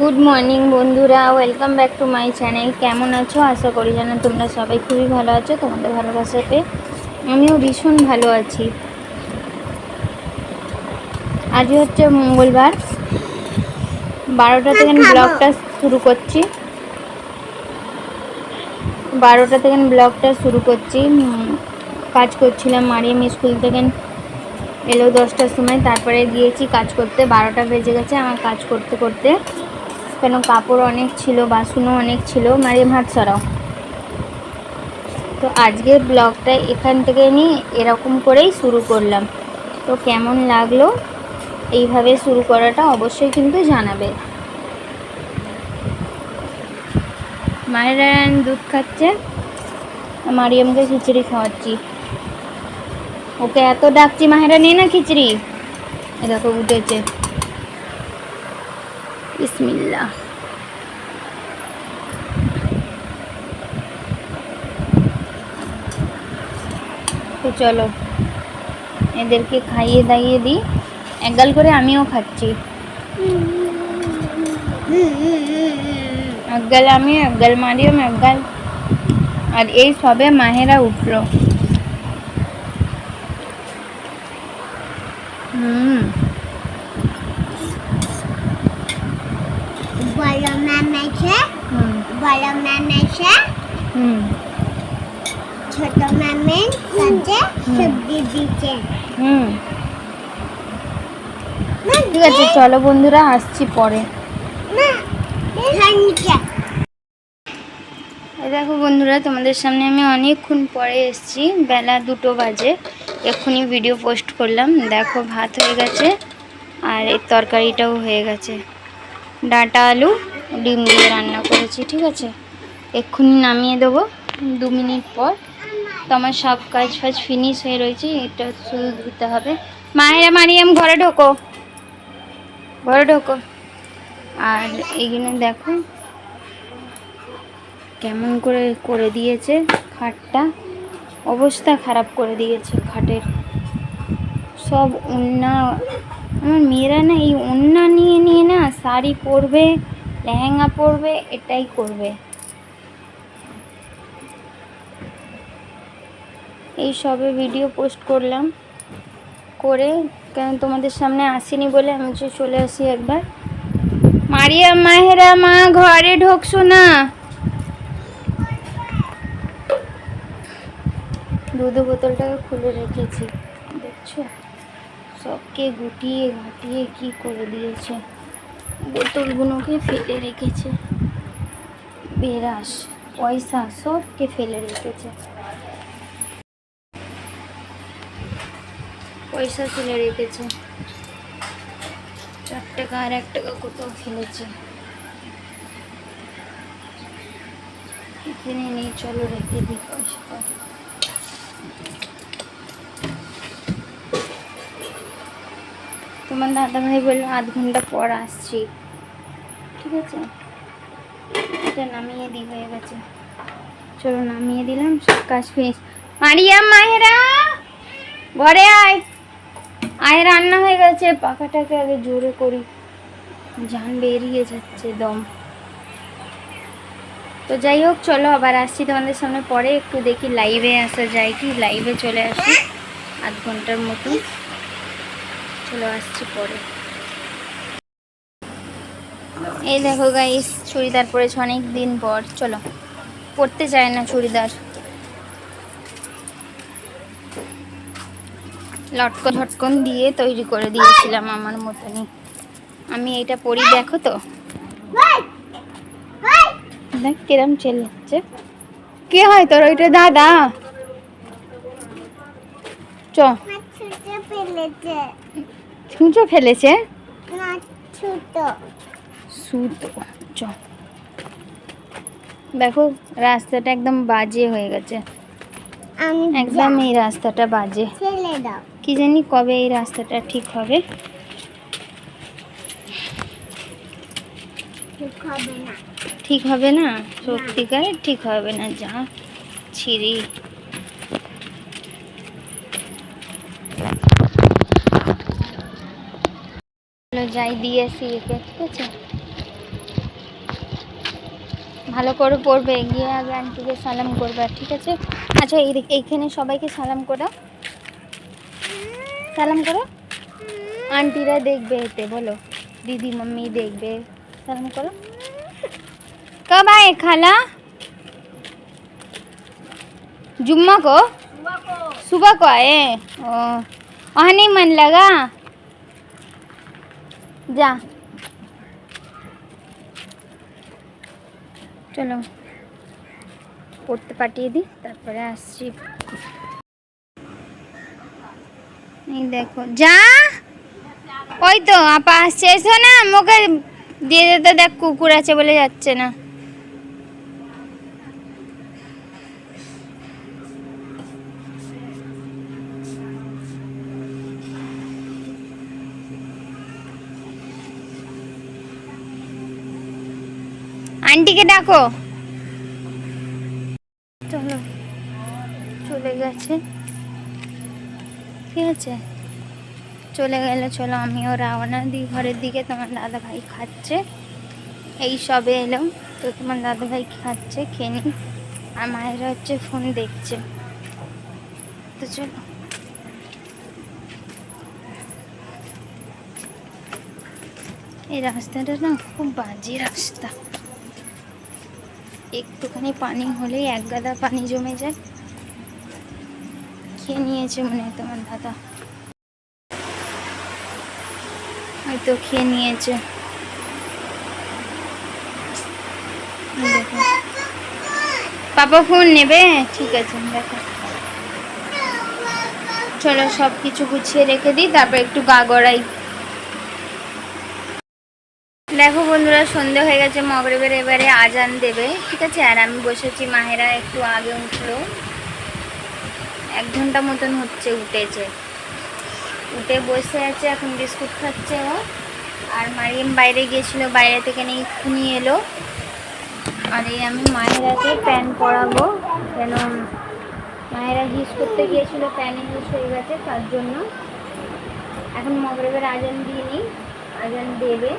Good morning বন্ধুরা। Welcome back to my channel কেমন আছো? আশা করি যেন তোমরা সবাই খুবই ভালো আছো, তোমাদের ভালোবাসা আমিও ভীষণ ভালো আছি। আজই হচ্ছে মঙ্গলবার। বারোটা থেকে ব্লগটা শুরু করছি। বারোটা থেকে ব্লগটা শুরু করছি। কাজ করছিলাম মারিয়াম স্কুল থেকে। এলো দশটার সময়, তারপরে গিয়েছি কাজ করতে। বারোটা বেজে গেছে আমার কাজ করতে করতে। কেন কাপড় অনেক ছিল, বাসনও অনেক ছিল মারিয়াম হাত সরাও তো আজকের ব্লগটা এখান থেকে নিয়ে এরকম করেই শুরু করলাম। তো কেমন লাগল? এইভাবে শুরু করাটা অবশ্যই কিন্তু জানাবে। মায়ের দুধ খাচ্ছে মারিয়ামকে খিচুড়ি খাওয়াচ্ছি। ওকে এত ডাকছি মাহেরা নে না খিচড়ি। এ দেখো উঠেছে। বিসমিল্লাহ তো চলো এদেরকে খাইয়ে দাইয়ে দিই। একগাল করে আমিও খাচ্ছি। একগাল আমি একগাল মারিয়াম একগাল আর এই সবে মাহেরা উঠল। হুম। ম্যাম আছে বড় ম্যাম আছে ছোট কাছে সবজি দিচ্ছে ঠিক আছে চলো বন্ধুরা আসছি পরে। দেখো বন্ধুরা তোমাদের সামনে আমি অনেকক্ষণ পরে এসেছি। বেলা দুটো বাজে। এক্ষুনি ভিডিও পোস্ট করলাম। দেখো ভাত হয়ে গেছে। আর এই তরকারিটাও হয়ে গেছে। ডাঁটা আলু ডিম দিয়ে রান্না করেছি, ঠিক আছে? এক্ষুনি নামিয়ে দেবো, দু মিনিট পর। তো আমার সব কাজ ফাজ ফিনিশ হয়ে রয়েছে, এটা শুধু ধুতে হবে। মায়েরা মারিয়াম, ঘরে ঢোকো। ঘরে ঢোকো। আর এইখানে দেখো, কেমন করে করে দিয়েছে খাটটা। অবস্থা খারাপ করে দিয়েছে খাটের। সব উন্না আমার মেয়েরা না এই উন্না নিয়ে নিয়ে না শাড়ি পরবে লেহেঙ্গা পরবে, এটাই করবে। এই সবে ভিডিও পোস্ট করলাম। করে কেন তোমাদের সামনে আসিনি বলে আমি যে চলে আসি একবার। মারিয়া মাহেরা মা, ঘরে ঢোকছো না? দুধ বোতলটাকে খুলে রেখেছি। দেখছ? সবকে গুটিয়ে, ঘাটিয়ে কি করে দিয়েছে? বোতলগুলোকে ফেলে রেখেছে। বেরাস, পয়সা সবকে ফেলে রেখেছে। পয়সা ফেলে রেখেছে। চার টাকা আর এক টাকা কোথাও ফেলেছে। এখানে নেই, চলো রেখে দিই পয়সাটা। তোমার দাদা ভাই বলল, আধ ঘণ্টা পর আসছি। ঠিক আছে? এটা নামিয়ে দিই হয়ে গেছে। চলো, নামিয়ে দিলাম, সব কাজ ফিনিশ মারিয়াম মাহেরা ঘরে আয়। আয়, রান্না হয়ে গেছে। পাখাটাকে আগে জোরে করি। জান বেরিয়ে যাচ্ছে, দম। তো যাই হোক, চলো, আবার আসছি তোমাদের সামনে। পরে একটু দেখি লাইভে আসা যায় কি? লাইভে চলে আসি, আধ ঘণ্টার মতো। চলো আসছি পরে। এই দেখো গাইস চুড়িদার পরেছে অনেক দিন পর। চলো, পরতে চায় না চুড়িদার। লটকন ঝটকন দিয়ে তৈরি করে দিয়েছিলাম আমার মতনই। আমি এটা পরি, দেখো তো। দেখ কিরম চেল্লাচ্ছে কে হয় তোর? ওইটা দাদা। চ। ছুঁচো ফেলেছে। সুতো চ। দেখো রাস্তাটা একদম বাজে হয়ে গেছে। আমি একদম এই রাস্তাটা বাজে। ফেলে দাও। কি জানি কবে এই রাস্তাটা ঠিক হবে। ঠিক হবে না। ঠিক হবে না? সত্যিকারে ঠিক হবে না যা। ছিঁড়ি যাই দিয়ে একে ঠিক আছে? ভালো করে পড়বে গিয়ে আগে আন্টিকে সালাম করবে ঠিক আছে? আচ্ছা এই এইখানে সবাইকে সালাম করো। সালাম করো। আন্টিরা দেখবে এতে বলো। দিদি মাম্মি দেখবে। সালাম করো। কবাই খালা? জুম্মা কো? को सुबह को आए ओ वहाँ नहीं मन जा চলো, পড়তে পাঠিয়ে দিই, তারপরে আসছি। এই দেখো, যা! ওই তো, আপা আসছে। এসো না, মুখে দিয়ে দিতে দেখ কুকুর আছে বলে যাচ্ছে না। আন্টিকে ডাকো। চলো। চলে গেছে। ঠিক আছে। চলে গেলে চলো, আমিও রাওনা দিই ঘরের দিকে। তোমার দাদা ভাই খাচ্ছে। এই সবে এলাম তো তোমার দাদা ভাই খাচ্ছে, খেয়ে আর মায়েরা হচ্ছে ফোন দেখছে। তো চলো। এই রাস্তাটা না খুব বাজে রাস্তা। একটুখানি পানি হলেই এক গাদা পানি জমে যায়। খেয়ে নিয়েছে মনে হয় তোমার দাদা। হয়তো খেয়ে নিয়েছে। দেখো। পাপা ফোন নেবে? ঠিক আছে, দেখো। চলো সব কিছু গুছিয়ে রেখে দিই, তারপর একটু গা গড়াই। দেখো বন্ধুরা, সন্ধে হয়ে গেছে, মগরবের এবারে আজান দেবে। ঠিক আছে? আর আমি বসেছি মাহেরা একটু আগে উঠল। এক ঘণ্টা মতন হচ্ছে, উঠেছে। উঠে বসে আছে, এখন বিস্কুট খাচ্ছে ও। আর মারিয়াম বাইরে গিয়েছিল, বাইরে থেকে নিয়ে এক্ষুনি এলো। আর এই আমি মায়েরাকে প্যান পরাবো, কেন মায়েরা হিস করতে গিয়েছিল, প্যানে হিস হয়ে গেছে, তার জন্য। এখন মগরবের আজান দিইনি, আজান দেবে।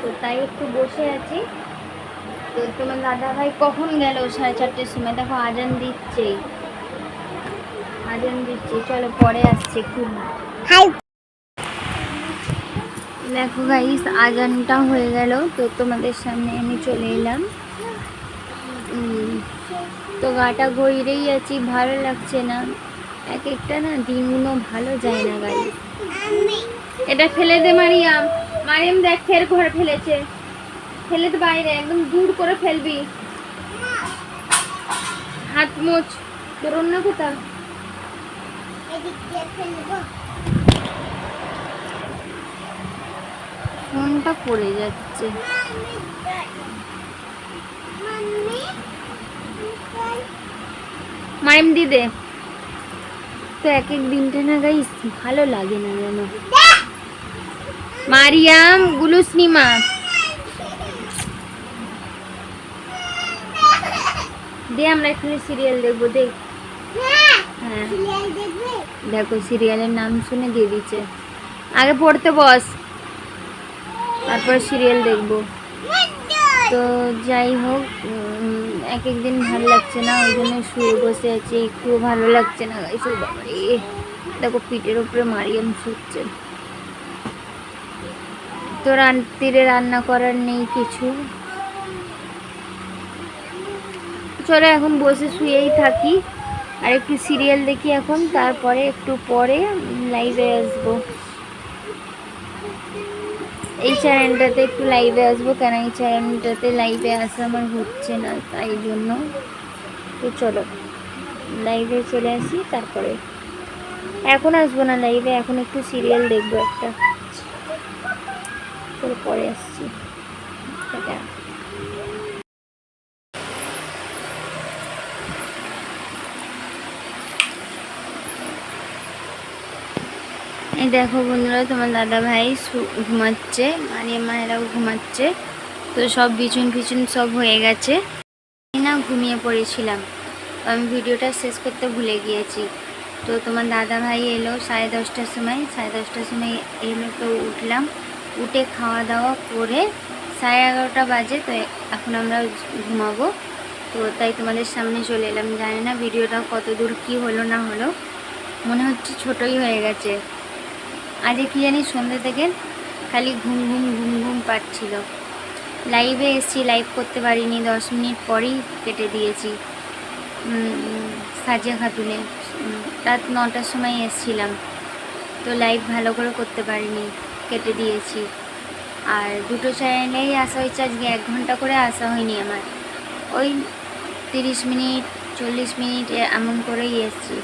তো তাই একটু বসে আছি। তো তোমার দাদা ভাই কখন গেল সাড়ে চারটের সময়? দেখো আজান দিচ্ছেই আজান দিচ্ছে। চলো পরে আসছে খুব দেখো গাইস আজানটা হয়ে গেল। তো তোমাদের সামনে আমি চলে এলাম। তো গাটা গইরেই আছি। ভালো লাগছে না। এক একটা না দিনগুলো ভালো যায় না গাড়ি এটা ফেলে দে মারিয়াম। মারিয়াম দেখ, ফের ঘরে ফেলেছে। ফেলে তো বাইরে, একদম দূর করে ফেলবি। হাত মোচ তোর অন্য কোথাও ফোনটা পড়ে যাচ্ছে। মাম্মি মারিম দি দে তো এক এক দিনটা না গাইস ভালো লাগে না যেন। মারিয়াম গুলুসনিমা। দে, আমরা এখানে সিরিয়াল দেখব দেখ হ্যাঁ। দেখো সিরিয়ালের নাম শুনে দিয়ে দিচ্ছে আগে পড়তে বস। তারপর সিরিয়াল দেখব। তো যাই হোক এক এক দিন ভালো লাগছে না, ওই জন্য শুয়ে বসে আছি, একটুও ভালো লাগছে না। গাইছে দেখো, পিঠের উপরে মারিয়াম শুচ্ছে। তো রাত্রিরে রান্না করার নেই কিছু? চলো এখন বসে শুয়েই থাকি, আর একটু সিরিয়াল দেখি এখন, তারপরে একটু পরে লাইভে আসব। এই চ্যানেলটাতে একটু লাইভে আসব, কেন এই চ্যানেলটাতে লাইভে আসা আমার হচ্ছে না, তাই জন্য। তো চলো লাইভে চলে আসি, তারপরে। এখন আসব না লাইভে এখন একটু সিরিয়াল দেখব একটা। চলো পরে আসছি। এই দেখো বন্ধুরা, তোমার দাদা ভাই ঘুমাচ্ছে মারিয়া মায়েরাও ঘুমাচ্ছে। তো সব বিছুন ফিছুন সব হয়ে গেছে। আমি না ঘুমিয়ে পড়েছিলাম। তো আমি ভিডিওটা শেষ করতে ভুলে গিয়েছি। তো তোমার দাদা ভাই এলো সাড়ে দশটার সময়, সাড়ে দশটার সময় এলো তো উঠলাম। উঠে খাওয়া দাওয়া করে সাড়ে এগারোটা বাজে, তো এখন আমরা ঘুমাবো। তো তাই তোমাদের সামনে চলে এলাম। জানি না ভিডিওটা কত দূর কী হলো না হলো। মনে হচ্ছে ছোটই হয়ে গেছে। আজকে কী জানি সন্ধ্যে থেকে খালি ঘুম ঘুম ঘুম ঘুম পাচ্ছিল। লাইভে এসেছি লাইভ করতে পারিনি। দশ মিনিট পরেই কেটে দিয়েছি। সাজিয়া খাতুনে। রাত নটার সময় এসেছিলাম। তো লাইভ ভালো করে করতে পারিনি। কেটে দিয়েছি। আর দুটো চ্যানেলেই আসা হয়েছে, আজকে এক ঘণ্টা করে আসা হয়নি আমার। ওই তিরিশ মিনিট, চল্লিশ মিনিট এমন করেই এসেছি।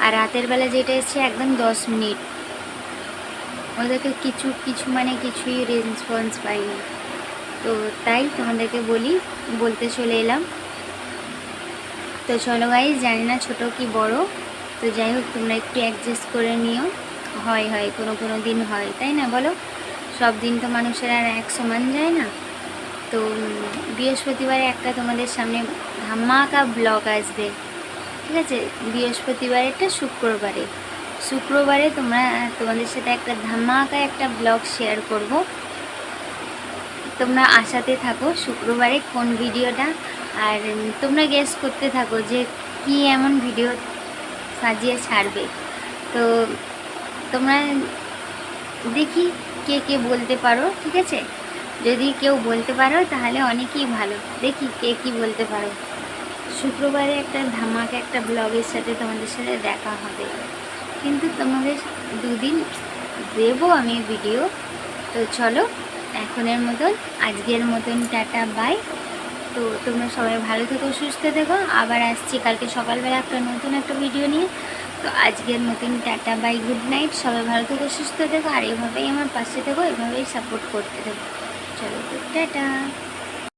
আর রাতের বেলা যেটা এসছে একদম দশ মিনিট। ওদেরকে কিছু কিছু মানে কিছুই রেসপন্স পাইনি। তো তাই তোমাদেরকে বলি, বলতে চলে এলাম। তো চলো গাই জানি না ছোটো কি বড়। তো যাই হোক, তোমরা একটু অ্যাডজাস্ট করে নিও। হয় হয়, কোনো কোনো দিন হয়, তাই না? বলো, সব দিন তো মানুষের আর এক সমান যায় না। তো বৃহস্পতিবারে একটা তোমাদের সামনে ধামাকা ব্লগ আসবে, ঠিক আছে? বৃহস্পতিবারেরটা শুক্রবারে। শুক্রবারে তোমরা, তোমাদের সাথে একটা ধামাকা একটা ব্লগ শেয়ার করব। তোমরা আশাতে থাকো শুক্রবারে কোন ভিডিওটা, আর তোমরা গেস করতে থাকো যে কি এমন ভিডিও সাজিয়ে ছাড়বে। তো তোমরা দেখি কে কে বলতে পারো, ঠিক আছে? যদি কেউ বলতে পারো, তাহলে অনেকেই ভালো। দেখি কে কি বলতে পারো। শুক্রবারে একটা ধামাকা একটা ব্লগের সাথে তোমাদের সাথে দেখা হবে। কিন্তু তোমাদের দুদিন দেবো আমি ভিডিও তো চলো, এখনের মতন, আজকের মতন টাটা বাই তো তোমরা সবাই ভালো থেকো, সুস্থ থেকো। আবার আসছি কালকে সকালবেলা একটা নতুন একটা ভিডিও নিয়ে। তো আজকের মতন টাটা, বাই, গুড নাইট। সবাই ভালো থেকো, সুস্থ থেকো, আর এভাবেই আমার পাশে থেকো, এভাবেই সাপোর্ট করতে থাকো। চলো, টাটা।